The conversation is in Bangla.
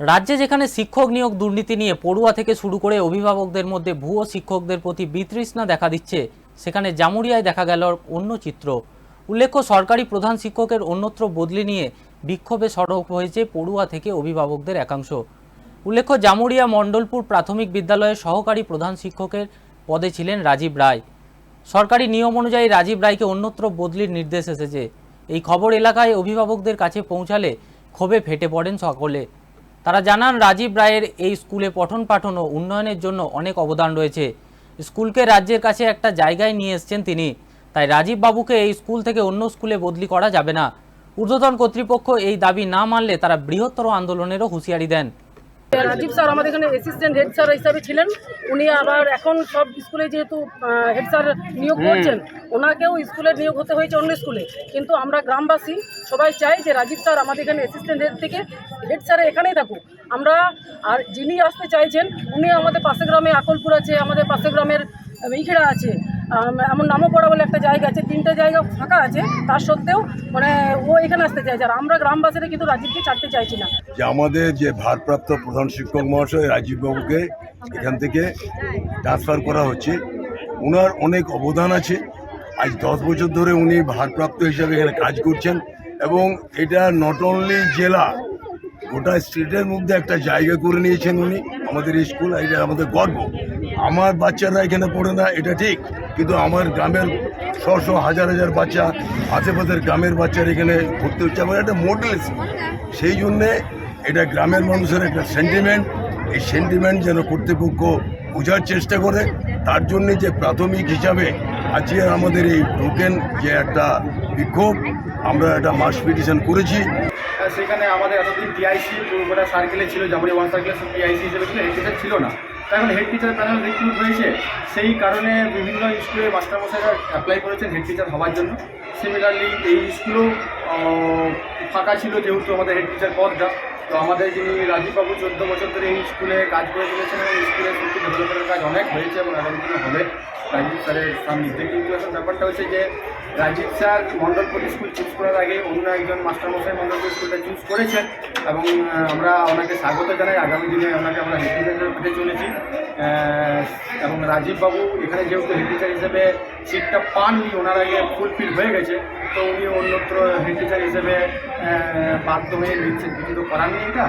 রাজ্যে যেখানে শিক্ষক নিয়োগ দুর্নীতি নিয়ে পড়ুয়া থেকে শুরু করে অভিভাবকদের মধ্যে ভুয়ো শিক্ষকদের প্রতি বিতৃষ্ণা দেখা দিচ্ছে। সেখানে জামুরিয়ায় দেখা গেল অন্য চিত্র। উল্লেখ্য, সরকারি প্রধান শিক্ষকের অন্যত্র বদলি নিয়ে বিক্ষোভে সড়ক হয়েছে পড়ুয়া থেকে অভিভাবকদের একাংশ। উল্লেখ্য, জামুরিয়া মণ্ডলপুর প্রাথমিক বিদ্যালয়ের সহকারী প্রধান শিক্ষকের পদে ছিলেন রাজীব রায়। সরকারি নিয়ম অনুযায়ী রাজীব রায়কে অন্যত্র বদলির নির্দেশ এসেছে। এই খবর এলাকায় অভিভাবকদের কাছে পৌঁছালে ক্ষোভে ফেটে পড়েন সকলে। তারা জানান রাজীব রায়ের এই স্কুলে পঠন পাঠন ও উন্নয়নের জন্য অনেক অবদান রয়েছে। স্কুলকে রাজ্যের কাছে একটা জায়গায় নিয়ে এসছেন তিনি। তাই রাজীব বাবুকে এই স্কুল থেকে অন্য স্কুলে বদলি করা যাবে না। ঊর্ধ্বতন কর্তৃপক্ষ এই দাবি না মানলে তারা বৃহত্তর আন্দোলনেরও হুঁশিয়ারি দেন। রাজীব স্যার আমাদের এখানে অ্যাসিস্ট্যান্ট হেড স্যার হিসাবে ছিলেন। উনি আবার এখন সব স্কুলে যেহেতু হেড স্যার নিয়োগ করছেন ওনাকেও স্কুলে নিয়োগ হতে হয়েছে অন্য স্কুলে। কিন্তু আমরা গ্রামবাসী সবাই চাই যে রাজীব স্যার আমাদের এখানে অ্যাসিস্ট্যান্ট হেড থেকে হেড স্যারে এখানেই থাকুক। আমরা আর যিনি আসতে চাইছেন উনি আমাদের পাশে গ্রামে আকলপুর আছে আমাদের পাশে গ্রামের ইখেড়া আছে। আম, এমন নামও পড়া বলে একটা জায়গা আছে তিনটে জায়গা ফাঁকা আছে তার সত্ত্বেও মানে ও এখানে আসতে চাইছে আর আমরা গ্রামবাসীরা কিন্তু রাজীবকে ছাড়তে চাইছি না। যে আমাদের যে ভারপ্রাপ্ত প্রধান শিক্ষক মহাশয় রাজীব বাবুকে এখান থেকে ট্রান্সফার করা হচ্ছে ওনার অনেক অবদান আছে। আজ দশ বছর ধরে উনি ভারপ্রাপ্ত হিসাবে এখানে কাজ করছেন এবং এটা নট অনলি জেলা গোটা স্টেটের মধ্যে একটা জায়গা করে নিয়েছেন উনি, আমাদের স্কুল এটা আমাদের গর্ব। আমার বাচ্চারা এখানে পড়ে না, এটা ঠিক, কিন্তু আমার গ্রামের শ শ হাজার হাজার বাচ্চা, আশেপাশের গ্রামের বাচ্চারা এখানে ভর্তি হচ্ছে, আমার একটা মডেল স্কুল সেই জন্যে এটা গ্রামের মানুষের একটা সেন্টিমেন্ট এই সেন্টিমেন্ট যেন কর্তৃপক্ষ বোঝার চেষ্টা করে। তার জন্যে যে প্রাথমিক হিসাবে আজকে আমাদের এই টোকেন যে একটা বিক্ষোভ, আমরা একটা মাস পিটিশন করেছি। সেখানে আমাদের এতদিন টিআইসি পুরোটা সার্কেলে ছিল জাবরি ওয়ান সার্কেলে সব ডিআইসি হিসেবে ছিল হেড টিচার ছিল না। এখন হেড টিচার প্যানেল রিক্রুট হয়েছে, সেই কারণে বিভিন্ন স্কুলে মাস্টারমশাইরা অ্যাপ্লাই করেছেন হেড টিচার হওয়ার জন্য। সিমিলারলি এই স্কুলও ফাঁকা ছিল যেহেতু আমাদের হেড টিচার পদটা। তো আমাদের যিনি রাজীববাবু চোদ্দ বছর ধরে এই স্কুলে কাজ করে চলেছেন এবং স্কুলের সত্যি ডেভেলপমেন্টের কাজ অনেক হয়েছে এবং আগামী দিনে হবে। রাজীব স্যারের সামনে কিন্তু এখন ব্যাপারটা হচ্ছে যে, Rajiv sir Mandalpur school choose করার আগে অন্য একজন মাস্টারমশাই মণ্ডলপুর স্কুলটা চুজ করেছেন এবং আমরা ওনাকে স্বাগত জানাই। আগামী দিনে ওনাকে আমরা হেড টিচার পেতে চলেছি। এবং রাজীব বাবু এখানে যেহেতু হেড টিচার হিসেবে সিটটা পাননি, ওনার আগে ফুলফিল হয়ে গেছে। তো উনি অন্যত্র টিচার হিসেবে বাধ্য হয়ে নিচ্ছেন কিন্তু করার নেই এটা।